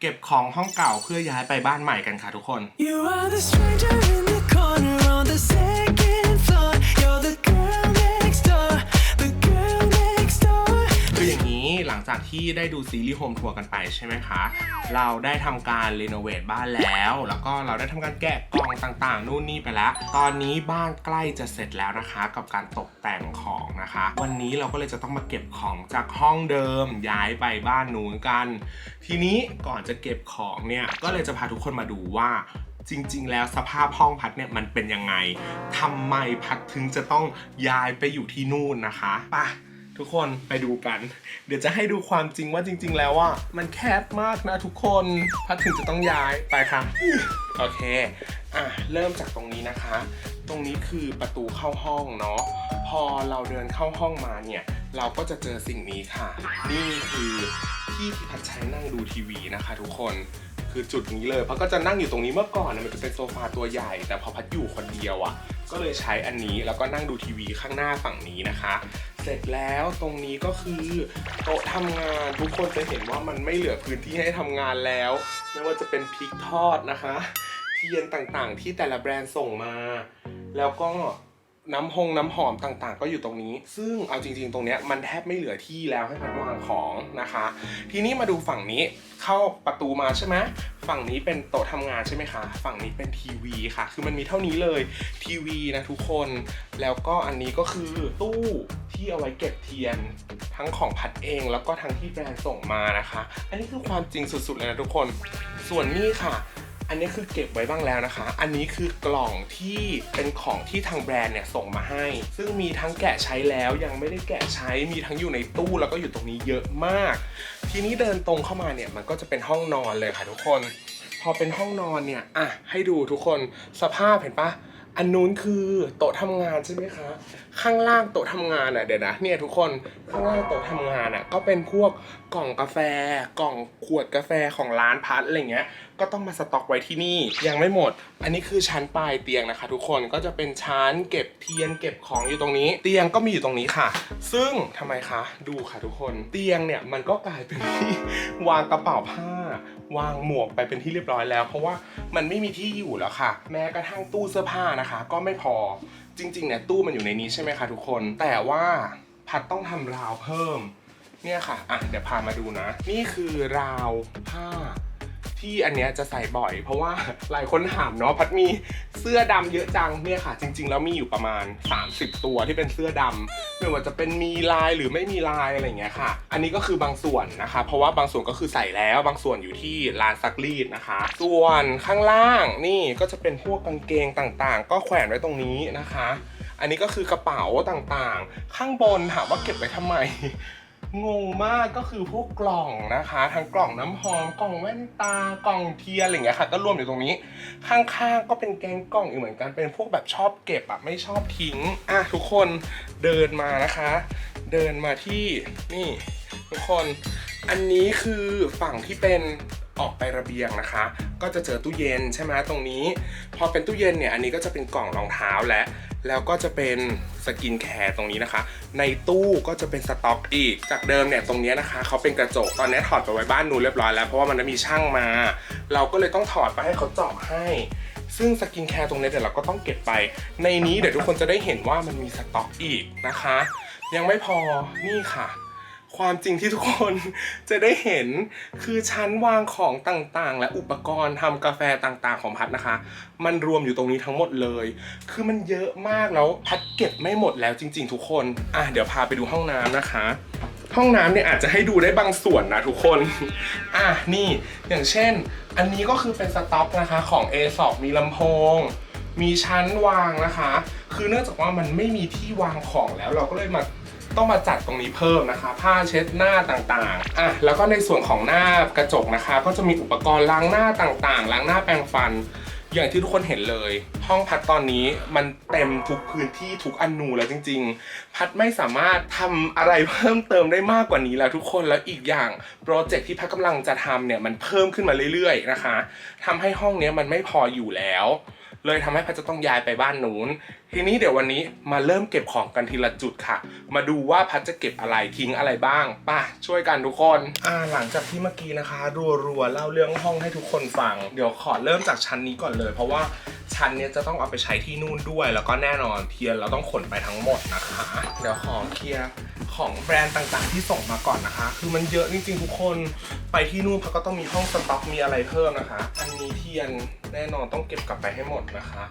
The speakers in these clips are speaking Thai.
เก็บของห้องเก่าเพื่อย้ายไปบ้านใหม่กันค่ะทุกคน You are the stranger in จากที่ได้ดูซีรีส์โฮมทัวร์กันไปใช่ไหมคะ เราได้ทำการรีโนเวทบ้านแล้ว แล้วก็เราได้ทำการแกะกล่องต่างๆ นู่นนี่ไปแล้ว ตอนนี้บ้านใกล้จะเสร็จแล้วนะคะ กับการตกแต่งของนะคะ วันนี้เราก็เลยจะต้องมาเก็บของจากห้องเดิมย้ายไปบ้านนู้นกัน ทีนี้ก่อนจะเก็บของเนี่ย ก็เลยจะพาทุกคนมาดูว่าจริง ๆ แล้วสภาพห้องพัดเนี่ยมันเป็นยังไงทำไมพัดถึงจะต้องย้ายไปอยู่ที่นู่นนะคะไปะ ทุกคนไปดูกัน เดี๋ยวจะให้ดูความจริงว่าจริง ๆ แล้วว่ามันแคบมากนะทุกคนพัดถึงจะต้องย้ายไปค่ะโอเคอะเริ่มจากตรงนี้นะคะ ตรงนี้คือประตูเข้าห้องเนาะพอเราเดินเข้าห้องมาเนี่ย เราก็จะเจอสิ่งนี้ค่ะ นี่คือที่ที่พัดใช้นั่งดูทีวีนะคะ ทุกคนคือจุดนี้เลยพัดก็จะนั่งอยู่ตรงนี้เมื่อก่อนนะมันจะเป็นโซฟาตัวใหญ่ แต่พอพัดอยู่คนเดียวอะ่ะก็เลยใช้อันนี้แล้วก็นั่งดูทีวีข้างหน้าฝั่งนี้นะคะ เสร็จแล้วตรงนี้ก็คือโต๊ะทำงานทุกคนจะเห็นว่ามันไม่เหลือพื้นที่ให้ทำงานแล้ว ไม่ว่าจะเป็นพริกทอดนะคะ เทียนต่างๆ ที่แต่ละแบรนด์ส่งมา แล้วก็ น้ำหงน้ำหอมต่างๆ ก็อยู่ตรงนี้ ซึ่งเอาจริง ๆ ตรงเนี้ยมันแทบไม่เหลือที่แล้วให้พันวางของนะคะ ทีนี้มาดูฝั่งนี้เข้าประตูมาใช่ไหมฝั่งนี้เป็นโต๊ะทำงานใช่ไหมคะ ฝั่งนี้เป็นทีวีค่ะ คือมันมีเท่านี้เลยทีวีนะทุกคน แล้วก็อันนี้ก็คือตู้ที่เอาไว้เก็บเทียนทั้งของพัดเอง แล้วก็ทั้งที่แบรนด์ส่งมานะคะ อันนี้คือความจริงสุดๆเลยนะทุกคน ส่วนนี้ค่ะ อันนี้คือเก็บไว้บ้างแล้วนะคะ อันนี้คือกล่องที่เป็นของที่ทางแบรนด์เนี่ยส่งมาให้ ซึ่งมีทั้งแกะใช้แล้วยังไม่ได้แกะใช้ มีทั้งอยู่ในตู้แล้วก็อยู่ตรงนี้เยอะมาก ทีนี้เดินตรงเข้ามาเนี่ยมันก็จะเป็นห้องนอนเลยค่ะทุกคน พอเป็นห้องนอนเนี่ย อะให้ดูทุกคน สภาพเห็นปะ อันนู้นคือโต๊ะทำงานใช่ไหมคะ ข้างล่างโต๊ะทำงานอะเดี๋ยวนะเนี่ยทุกคนข้างล่างโต๊ะทำงานอะก็เป็นพวกกล่องกาแฟ กล่องขวดกาแฟของร้านพัดอะไรเงี้ย ก็ต้องมาสต็อกไว้ที่นี่ยังไม่หมด อันนี้คือชั้นปลายเตียงนะคะ ทุกคนก็จะเป็นชั้นเก็บเทียนเก็บของอยู่ตรงนี้ เตียงก็มีอยู่ตรงนี้ค่ะ ซึ่งทำไมคะ ดูค่ะทุกคน เตียงเนี่ยมันก็กลายเป็นที่วางกระเป๋าผ้า วางหมวกไปเป็นที่เรียบร้อยแล้ว เพราะว่ามันไม่มีที่อยู่แล้วค่ะ แม้กระทั่งตู้เสื้อผ้านะคะ ก็ไม่พอจริงๆเนี่ยตู้มันอยู่ในนี้ใช่ไหมคะทุกคน แต่ว่าพัดต้องทำราวเพิ่ม เนี่ยค่ะอะเดี๋ยวพามาดูนะ นี่คือราวผ้า ที่อันเนี้ยจะใส่บ่อย เพราะว่าหลายคนถามเนาะพัดมีเสื้อดำเยอะจังเนี่ยค่ะ จริง ๆ แล้วมีอยู่ประมาณ 30 ตัวที่เป็นเสื้อดำไม่ว่าจะเป็นมีลายหรือไม่มีลายอะไรเงี้ยค่ะ อันนี้ก็คือบางส่วนนะคะ เพราะว่าบางส่วนก็คือใส่แล้วบางส่วนอยู่ที่ร้านซักรีดนะคะ ส่วนข้างล่างนี่ก็จะเป็นพวกกางเกงต่างๆ ก็แขวนไว้ตรงนี้นะคะ อันนี้ก็คือกระเป๋าต่างๆ ข้างบนถามว่าเก็บไว้ทำไม งงมากก็คือพวกกล่องนะคะ ทั้งกล่องน้ำหอมกล่องแว่นตากล่องเทียนอะไรอย่างเงี้ยค่ะ ก็รวมอยู่ตรงนี้ ข้างๆก็เป็นแกงกล่องอีกเหมือนกันเป็นพวกแบบชอบเก็บอะไม่ชอบทิ้งอะทุกคนเดินมานะคะ เดินมาที่นี่ ทุกคนอันนี้คือฝั่งที่เป็น ออกไประเบียงนะคะ ก็จะเจอตู้เย็นใช่ไหมตรงนี้ พอเป็นตู้เย็นเนี่ยอันนี้ก็จะเป็นกล่องรองเท้าและ แล้วก็จะเป็นสกินแคร์ตรงนี้นะคะ ในตู้ก็จะเป็นสต็อกอีก จากเดิมเนี่ยตรงนี้นะคะเขาเป็นกระจกตอนนี้ถอดไปไว้บ้านนูนเรียบร้อยแล้วเพราะว่ามันมีช่างมา เราก็เลยต้องถอดไปให้เขาเจาะให้ซึ่งสกินแคร์ตรงนี้เดี๋ยวเราก็ต้องเก็บไป ในนี้เดี๋ยวทุกคนจะได้เห็นว่ามันมีสต็อกอีกนะคะ ยังไม่พอนี่ค่ะ ความจริงที่ทุกคนจะได้เห็นคือชั้นวางของต่างๆ และอุปกรณ์ทำกาแฟต่างๆ ของพัดนะคะ มันรวมอยู่ตรงนี้ทั้งหมดเลย คือมันเยอะมากแล้วพัดเก็บไม่หมดแล้วจริง ๆ ทุกคนอะเดี๋ยวพาไปดูห้องน้ำนะคะ ห้องน้ำเนี่ยอาจจะให้ดูได้บางส่วนนะทุกคนอะนี่อย่างเช่น อันนี้ก็คือเป็นสต็อกนะคะของ a อมีลำโพงมีชั้นวางนะคะ คือเนื่องจากว่ามันไม่มีที่วางของแล้วเราก็เลยมา ต้องมาจัดตรงนี้เพิ่มนะคะ ผ้าเช็ดหน้าต่างๆอะแล้วก็ในส่วนของหน้ากระจกนะคะ ก็จะมีอุปกรณ์ล้างหน้าต่างๆล้างหน้าแปรงฟัน อย่างที่ทุกคนเห็นเลย ห้องพัดตอนนี้มันเต็มทุกพื้นที่ทุกอนูแล้วจริง ๆ พัดไม่สามารถทำอะไรเพิ่มเติมได้มากกว่านี้แล้วทุกคนแล้วอีกอย่างโปรเจกต์ที่พัดกำลังจะทำเนี่ยมันเพิ่มขึ้นมาเรื่อยๆนะคะทำให้ห้องเนี้ยมันไม่พออยู่แล้วเลยทำให้พัดจะต้องย้ายไปบ้านนู้น ทีนี้เดี๋ยววันนี้มาเริ่มเก็บของกันทีละจุดค่ะ มาดูว่าพัดจะเก็บอะไรทิ้งอะไรบ้าง ป่ะ ช่วยกันทุกคนอ่าหลังจากที่เมื่อกี้นะคะ รัวๆเล่าเรื่องห้องให้ทุกคนฟัง เดี๋ยวขอเริ่มจากชั้นนี้ก่อนเลย เพราะว่าชั้นเนี้ยจะต้องเอาไปใช้ที่นู่นด้วย แล้วก็แน่นอนเทียนเราต้องขนไปทั้งหมดนะคะ เดี๋ยวขอเคลียร์ของแบรนด์ต่างๆ ที่ส่งมาก่อนนะคะ คือมันเยอะจริงๆทุกคนไปที่นู่นเขาก็ต้องมีห้องสต็อกมีอะไรเพิ่มนะคะ อันนี้เทียนแน่นอนต้องเก็บกลับไปให้หมดนะคะ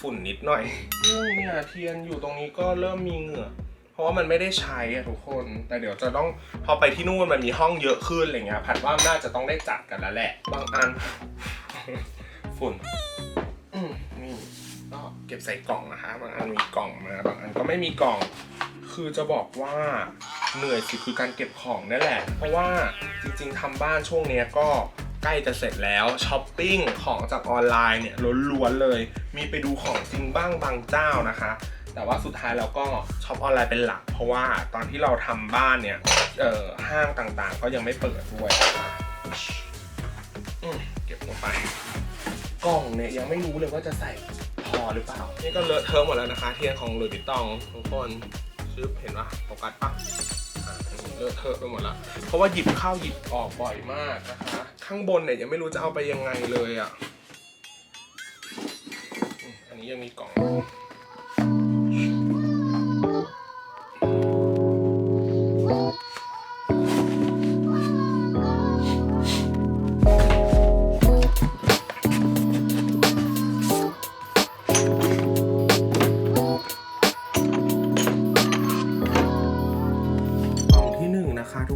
ฝุ่นนิดหน่อยอืมเนี่ยเทียนอยู่ตรงนี้ก็เริ่มมีเหงื่อเพราะว่ามันไม่ได้ใช้อะทุกคน แต่เดี๋ยวจะต้องพอไปที่นู่นมันมีห้องเยอะขึ้นอะไรเงี้ยผัดว่าน่าจะต้องได้จัดกันแล้วแหละ บางอันฝุ่น เก็บใส่กล่องนะคะบางอันมีกล่องมาบางอันก็ไม่มีกล่อง คือจะบอกว่าเหนื่อยสุดคือการเก็บของนั่นแหละ เพราะว่าจริงๆทำบ้านช่วงเนี้ยก็ใกล้จะเสร็จแล้วช้อปปิ้งของจากออนไลน์เนี่ยล้วนๆเลย มีไปดูของจริงบ้างบางเจ้านะคะ แต่ว่าสุดท้ายเราก็ช็อปออนไลน์เป็นหลัก เพราะว่าตอนที่เราทำบ้านเนี่ยเอ่อห้างต่างๆ ก็ยังไม่เปิดด้วยะะอืมเก็บลงไป กล่องเนี่ยยังไม่รู้เลยว่าจะใส่ อหรือเปล่า นี่ก็เลอะเทอะหมดแล้วนะคะ เทียนของหลุยส์วิตตองทุกคนชึบเห็นปะโฟกัสปะอะเลอะเทอะไปหมดละเพราะว่าหยิบเข้าหยิบออกบ่อยมากนะคะ ข้างบนเนี่ยยังไม่รู้จะเอาไปยังไงเลยอะอืมอันนี้ยังมีกล่อง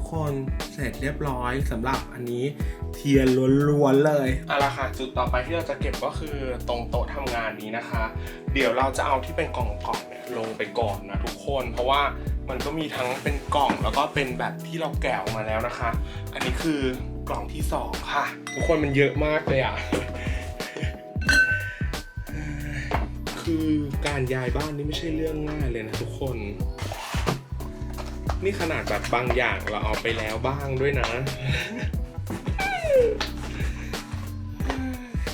ทุกคนเสร็จเรียบร้อยสำหรับอันนี้เทียนล้วนๆเลยเอาละค่ะจุดต่อไปที่เราจะเก็บก็คือตรงโต๊ะทำงานนี้นะคะ เดี๋ยวเราจะเอาที่เป็นกล่องๆเนี่ยลงไปก่อนนะทุกคนเพราะว่ามันก็มีทั้งเป็นกล่องแล้วก็เป็นแบบที่เราแกะออกมาแล้วนะคะ อันนี้คือกล่องที่สองค่ะ ทุกคนมันเยอะมากเลยอะคือการย้ายบ้านนี่ไม่ใช่เรื่องง่ายเลยนะทุกคน นี่ขนาดแบบบางอย่างเราเอาไปแล้วบ้างด้วยนะ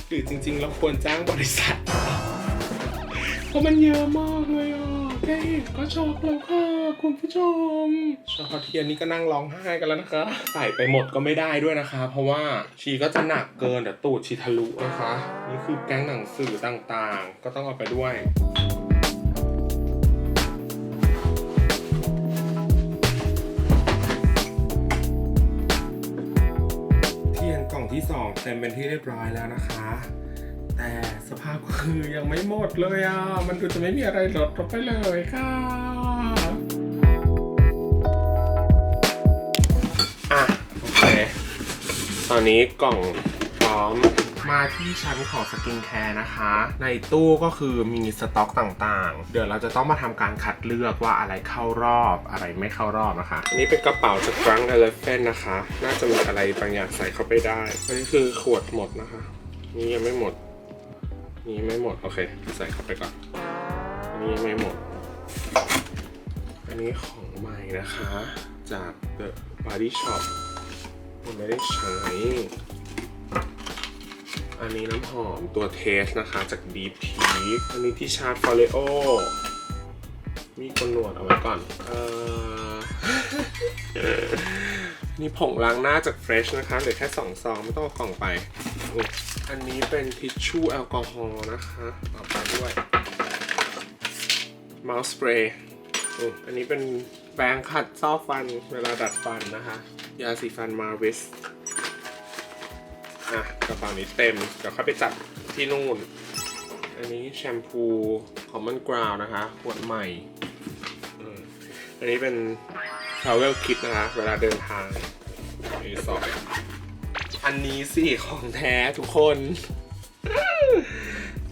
หรือจริงๆ เราควรจ้างบริษัท เพราะมันเยอะมากเลยอะแค่เห็นก็ช็อกแล้วค่ะ คุณผู้ชมชอเทียนนี่ก็นั่งร้องไห้กันแล้วนะคะ ใส่ไปหมดก็ไม่ได้ด้วยนะคะ เพราะว่าชีก็จะหนักเกินเดี๋ยวตูดชีทะลุนะคะ นี่คือแก๊งหนังสือต่างๆ ก็ต้องเอาไปด้วย ต็มเป็นที่เรียบร้อยแล้วนะคะ แต่สภาพก็คือยังไม่หมดเลยอะ มันดูจะไม่มีอะไรลดลงไปเลยค่ะอะโอเค ตอนนี้กล่องพร้อม มาที่ชั้นของสกินแคร์นะคะ ในตู้ก็คือมีสต็อกต่างๆ เดี๋ยวเราจะต้องมาทำการคัดเลือกว่าอะไรเข้ารอบอะไรไม่เข้ารอบนะคะอันนี้เป็นกระเป๋าจาก Drunk Elephant นะคะ น่าจะมีอะไรบางอย่างใส่เข้าไปได้อันนี้คือขวดหมดนะคะ นี่ยังไม่หมด นี่ไม่หมด โอเค ใส่เข้าไปก่อนนนี้ยังไม่หมด อันนี้ของใหม่นะคะ จาก The Body Shop ผมไม่ได้ใช้ อันนี้น้ำหอมตัวเทสนะคะจาก Deep Teak อันนี้ที่ชาร์จ f o r e o มีคนหนวดเอาไว้ก่อนเอ่อนี่ผงล้างหน้าจาก Fresh นะคะเหลือแค่2ซองไม่ต้องเอากล่องไปอุ๊ยอันนี้เป็นทิชชู่แอลกอฮอล์นะคะเอาไปด้วย Mouse Spray อันนี้เป็นแปรงขัดซอกฟันเวลาดัดฟันนะคะ ยาสีฟันมาวิส อะกระเป๋านี้เต็มเดี๋ยวค่อยไปจัดที่นู่น อันนี้แชมพู Common Ground นะคะขวดใหม่อันนี้เป็น Travel Kit นะคะ เวลาเดินทางมีสองอันนี้สิของแท้ทุกคน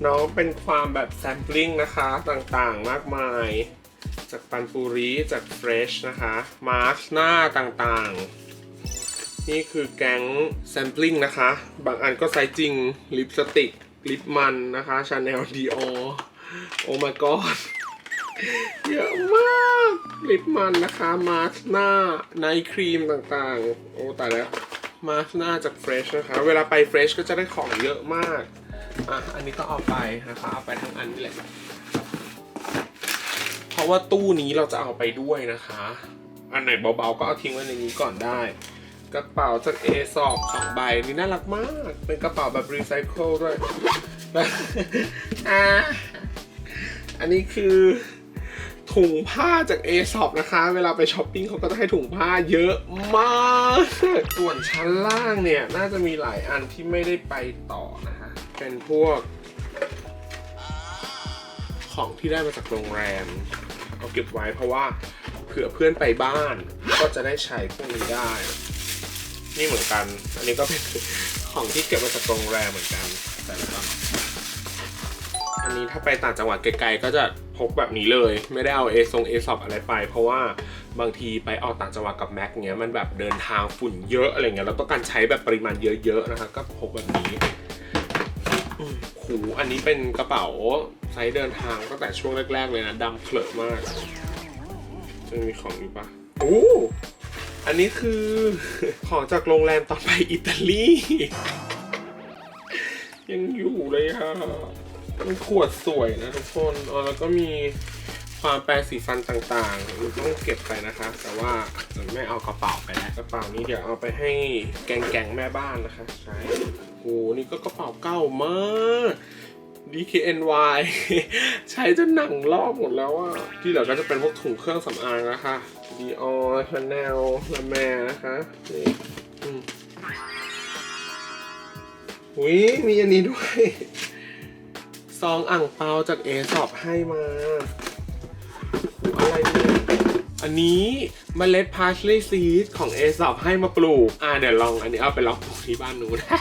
น้องเป็นความแบบแซมปลิ้งนะคะต่างๆมากมาย จากปันปูรีจากเฟรชนะคะ มาร์ชหน้าต่างๆ นี่คือแก๊งแซมปลิ้งนะคะ บางอันก็ไซส์จริง ลิปสติก ลิปมันนะคะชาแนลดีอโอ้ my god เยอะมาก ลิปมันนะคะ มาร์หน้าไนท์ครีมต่างๆ โอ้ตายแล้ว มาร์หน้าจากเฟรชนะคะ เวลาไปเฟรชก็จะได้ของเยอะมาก อะ อันนี้ก็เอาไปนะคะ เอาไปทั้งอันนี่แหละ เพราะว่าตู้นี้เราจะเอาไปด้วยนะคะ อันไหนเบาๆก็เอาทิ้งไว้ในนี้ก่อนได้ กระเป๋าจากเอสอบสองใบนี่น่ารักมาก เป็นกระเป๋าแบบรีไซเคิลด้วยอะอันนี้คือถุงผ้าจากเอสอบนะคะ เวลาไปช้อปปิ้งเขาก็จะให้ถุงผ้าเยอะมากส่วนชั้นล่างเนี่ย น่าจะมีหลายอันที่ไม่ได้ไปต่อนะคะเป็นพวก ของที่ได้มาจากโรงแรมเอาเก็บไว้เพราะว่าเผื่อเพื่อนไปบ้านก็จะได้ใช้พวกนี้ได้ นี่เหมือนกัน อันนี้ก็เป็นของที่เก็บมาจากโรงแรมเหมือนกันแต่ละก่อนอันนี้ถ้าไปต่างจังหวัดไกลๆก็จะพกแบบนี้เลย ไม่ได้เอาเอซงเอซอบอะไรไป เพราะว่าบางทีไปออกต่างจังหวัดกับแม็กเงี้ยมันแบบเดินทางฝุ่นเยอะอะไรเงี้ยเราต้องการใช้แบบปริมาณเยอะๆนะคะก็พกแบบนี้อืมโหอันนี้เป็นกระเป๋าไซส์เดินทางตั้งแต่ช่วงแรก ๆ เลยนะดำเขลอะมากจะมีของอยู่ปะโอ้ อันนี้คือของจากโรงแรมตอนไปอิตาลี ยังอยู่เลยค่ะมันขวดสวยนะทุกคนอ๋อแล้วก็มีความแปรงสีฟันต่างๆมันต้องเก็บไปนะคะ แต่ว่าจะไม่เอากระเป๋าไปแล้วกระเป๋านี้เดี๋ยวเอาไปให้แกงๆแม่บ้านนะคะ ใช้โอ้นี่ก็กระเป๋าเก่ามาก DKNY ใช้จนหนังลอกหมดแล้วอะที่เหลือก็จะเป็นพวกถุงเครื่องสำอางนะคะ Dior Chanel La Mer นะคะนี่อุ้ยมีอันนี้ด้วย ซองอ่างเปาจากเอสอบให้มา อะไรเนี่ยอันนี้เมล็ดพาร์ชลีซีดของเอสอบให้มาปลูก อ่าเดี๋ยวลองอันนี้เอาไปลองปลูกที่บ้านหนูนะ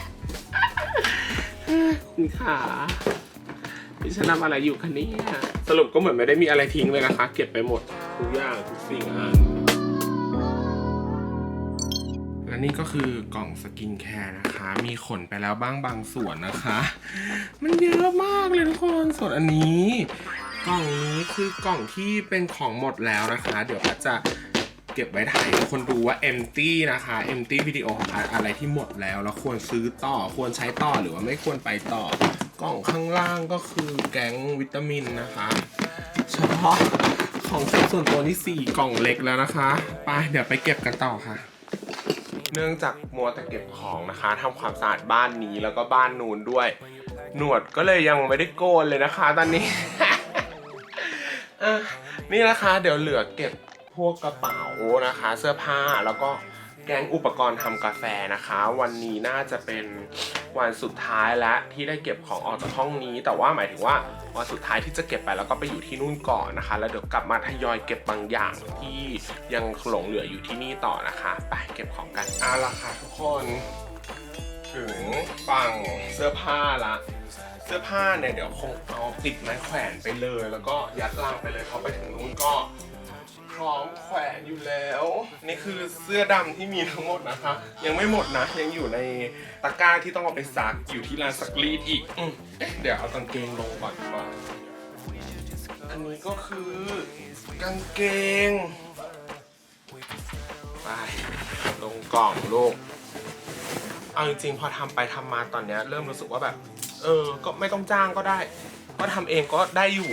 คุณขาดิฉันทำอะไรอยู่คะเนี่ยสรุปก็เหมือนไม่ได้มีอะไรทิ้งเลยนะคะ เก็บไปหมด ทุกอย่างทุกสิ่งอและนี่ก็คือกล่องสกินแคร์นะคะ มีขนไปแล้วบ้างบางส่วนนะคะ มันเยอะมากเลยทุกคนส่วนอันนี้ กล่องนี้คือกล่องที่เป็นของหมดแล้วนะคะ เดี๋ยวพัดจะเก็บไว้ถ่ายให้คนดูว่า empty นะคะ empty วิดีโอของพัดอะไรที่หมดแล้ว แล้วควรซื้อต่อควรใช้ต่อหรือว่าไม่ควรไปต่อกล่องข้างล่างก็คือแก๊งวิตามินนะคะเฉพาะ ของส่วนตัวนี่สี่กล่องเล็กแล้วนะคะไปเดี๋ยวไปเก็บกันต่อค่ะ เนื่องจากมัวแต่เก็บของนะคะทำความสะอาดบ้านนี้แล้วก็บ้านนูนด้วย หนวดก็เลยยังไม่ได้โกนเลยนะคะ ตอนนี้นี่นะคะ เดี๋ยวเหลือเก็บพวกกระเป๋านะคะ เสื้อผ้าแล้วก็แกงอุปกรณ์ทำกาแฟนะคะ วันนี้น่าจะเป็นวันสุดท้ายแล้วที่ได้เก็บของออกจากห้องนี้ แต่ว่าหมายถึงว่า วันสุดท้ายที่จะเก็บไปแล้วก็ไปอยู่ที่นู่นก่อนนะคะ แล้วเดี๋ยวกลับมาทยอยเก็บบางอย่างที่ยังหลงเหลืออยู่ที่นี่ต่อนะคะไปเก็บของกันเอาละค่ะทุกคนถึงฝั่งเสื้อผ้าละเสื้อผ้าเนี่ยเดี๋ยวคงเอาติดไม้แขวนไปเลย แล้วก็ยัดล่างไปเลยพอไปถึงนู้นก็ พร้อมแขวนอยู่แล้ว นี่คือเสื้อดำที่มีทั้งหมดนะคะ ยังไม่หมดนะ ยังอยู่ในตะกร้าที่ต้องเอาไปซักอยู่ที่ร้านซักรีดอีกอืมเอ๊ะเดี๋ยวเอากางเกงลงก่อนดีกว่า อันนี้ก็คือกางเกง ไปลงกล่องลูก เอาจริงๆพอทำไปทำมาตอนเนี้ยเริ่มรู้สึกว่าแบบ เออ ก็ไม่ต้องจ้างก็ได้ ก็ทำเองก็ได้อยู่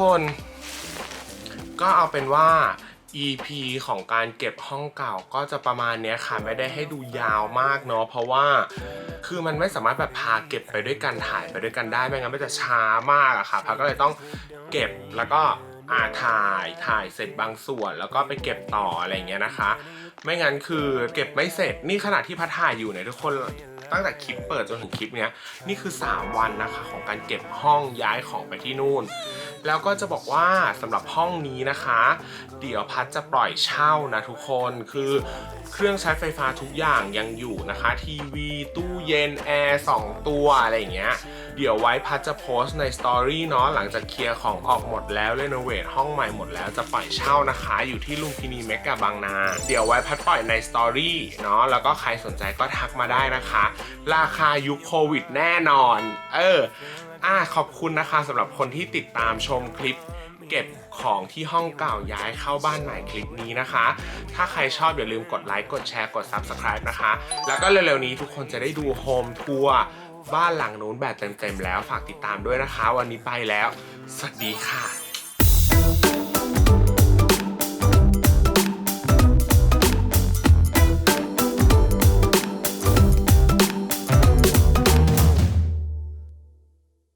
คน ก็เอาเป็นว่า EP ของการเก็บห้องเก่าก็จะประมาณเนี้ยค่ะไม่ได้ให้ดูยาวมากเนาะเพราะว่าคือมันไม่สามารถแบบพาเก็บไปด้วยกันถ่ายไปด้วยกันได้ไม่งั้นมันจะช้ามากอะค่ะพักก็เลยต้องเก็บแล้วก็อ่าถ่ายถ่ายเสร็จบางส่วนแล้วก็ไปเก็บต่ออะไรเงี้ยนะคะ ไม่งั้นคือเก็บไม่เสร็จนี่ขณะที่พัดถ่ายอยู่เนี่ยทุกคนตั้งแต่คลิปเปิดจนถึงคลิปเนี้ยนี่คือ 3 วันนะคะของการเก็บห้องย้ายของไปที่นู่นแล้วก็จะบอกว่าสำหรับห้องนี้นะคะ เดี๋ยวพัดจะปล่อยเช่านะทุกคนคือเครื่องใช้ไฟฟ้าทุกอย่างยังอยู่นะคะ ทีวี ตู้เย็น แอร์2ตัวอะไรอย่างเงี้ยเดี๋ยวไว้พัดจะโพสต์ในสตอรี่เนาะหลังจากเคลียร์ของออกหมดแล้วเรโนเวทห้องใหม่หมดแล้วจะปล่อยเช่านะคะ อยู่ที่ลุมพินีเมกะบางนา เดี๋ยวไว้พัดปล่อยในสตอรี่เนาะแล้วก็ใครสนใจก็ทักมาได้นะคะ ราคายุคโควิดแน่นอน เออ อ่าขอบคุณนะคะสำหรับคนที่ติดตามชมคลิป เก็บของที่ห้องเก่าย้ายเข้าบ้านใหม่คลิปนี้นะคะ ถ้าใครชอบอย่าลืมกดไลค์กดแชร์กด Subscribe นะคะ แล้วก็เร็วๆนี้ทุกคนจะได้ดูโฮมทัวร์บ้านหลังนู้นแบบเต็มๆแล้วฝากติดตามด้วยนะคะ วันนี้ไปแล้ว สวัสดีค่ะ